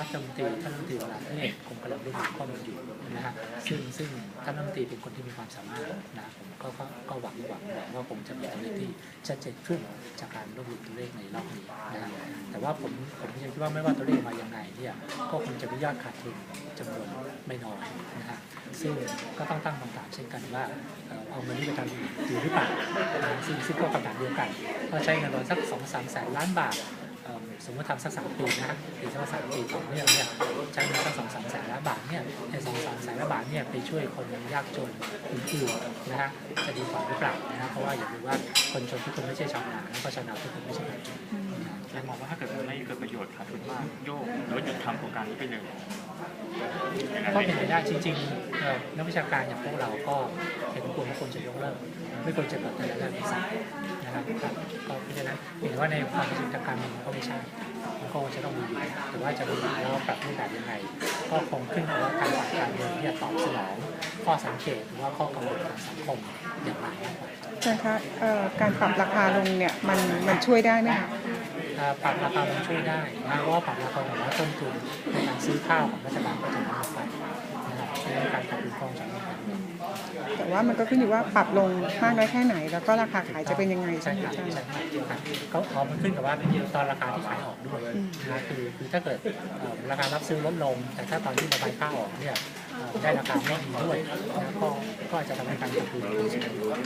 รัฐมนตรีท่านรัฐมนตรีวลาเอกผมกำลังรวบรวมข้อมูลอยู่นะฮะซึ่งซึ่งท่านรัฐมนตรีเป็นคนที่มีความสามารถนะผมก็ก็ก็หวังหวังว่าคงจะมีตัวเลขที่ชัดเจนขึ้นจากการรวบรวมตัวเลขในรอบนี้นะฮะแต่ว่าผมผมยังคิดว่าไม่ว่าตัวเลขมายังไงเนี่ยก็คงจะมียอดขาดทุนจำนวนไม่น้อยนะฮะซึ่งก็ต้องตั้งคำถามเช่นกันว่าเอาเงินนี้ไปทำดีหรือเปล่าซึ่งซึ่งก็คำถามเดียวกันว่าใช้เงินประมาณสักสองสามแสนล้านบาท สมมติทำสักสามปีนะฮะหรือสักสามปีต่อเนื่องเนี่ยใช้เงินสักสองสามแสนล้านบาทเนี่ยในสองสามแสนล้านบาทเนี่ยไปช่วยคนยากจนอื่นๆนะฮะจะดีกว่าหรือเปล่านะฮะเพราะว่าอย่าลืมว่าคนจนทุกคนไม่ใช่ชาวนาแล้วก็ชาวนาทุกคนไม่ใช่คนจนนะฮะเลยมองว่าถ้าเกิดมันไม่เกิดประโยชน์ขาดทุนมากโยกหรือว่าหยุดทำโครงการนี้ไปเลยอย่างนั้นก็ไหมเป็นไปได้จริงๆเอ่อ นักวิชาการอย่างพวกเราก็เห็นควรว่าควรจะยกเลิกไม่ควรจะเกิดแต่ละเรื่องที่สามนะครับก็เพราะฉะนั้นเห็นว่าในความเป็นจริงทางการเมืองก็ไม่ใช่มันก็จะต้องมีแต่ว่าจะมีแล้วปรับรูปแบบยังไงก็คงขึ้นกับว่าการฝ่ายการเมืองที่จะตอบสนองข้อสังเกตหรือว่าข้อกังวลของสังคมอย่างไรมากกว่ารย์คะการปรับราคาลงเนี่ยมันมันช่วยได้ไหมคะปรับราคามันช่วยได้นะเพราะว่าปรับราคาของว่าต้นทุนในการซื้อข้าวของรัฐบาลก็จะลดลงไปารขับเคลื่อนกองจากนี้ไปแต่ว่ามันก็ขึ้นอยู่ว่าปรับลงมากน้อยแค่ไหน แล้วก็ราคาขายจะเป็นยังไงใช่ใช่ไหมครับอาจารย์ ใช่ครับก็อ๋อมันขึ้นกับว่าตอนราคาที่ขายออกด้วยนะคือคือถ้าเกิดเอ่อราคารับซื้อลดลง แต่ถ้าตอนที่ระบายข้าวออกเนี่ยเอ่อได้ราคาไม่ดีด้วยนะก็ก็อาจจะทำให้การขับเคลื่อน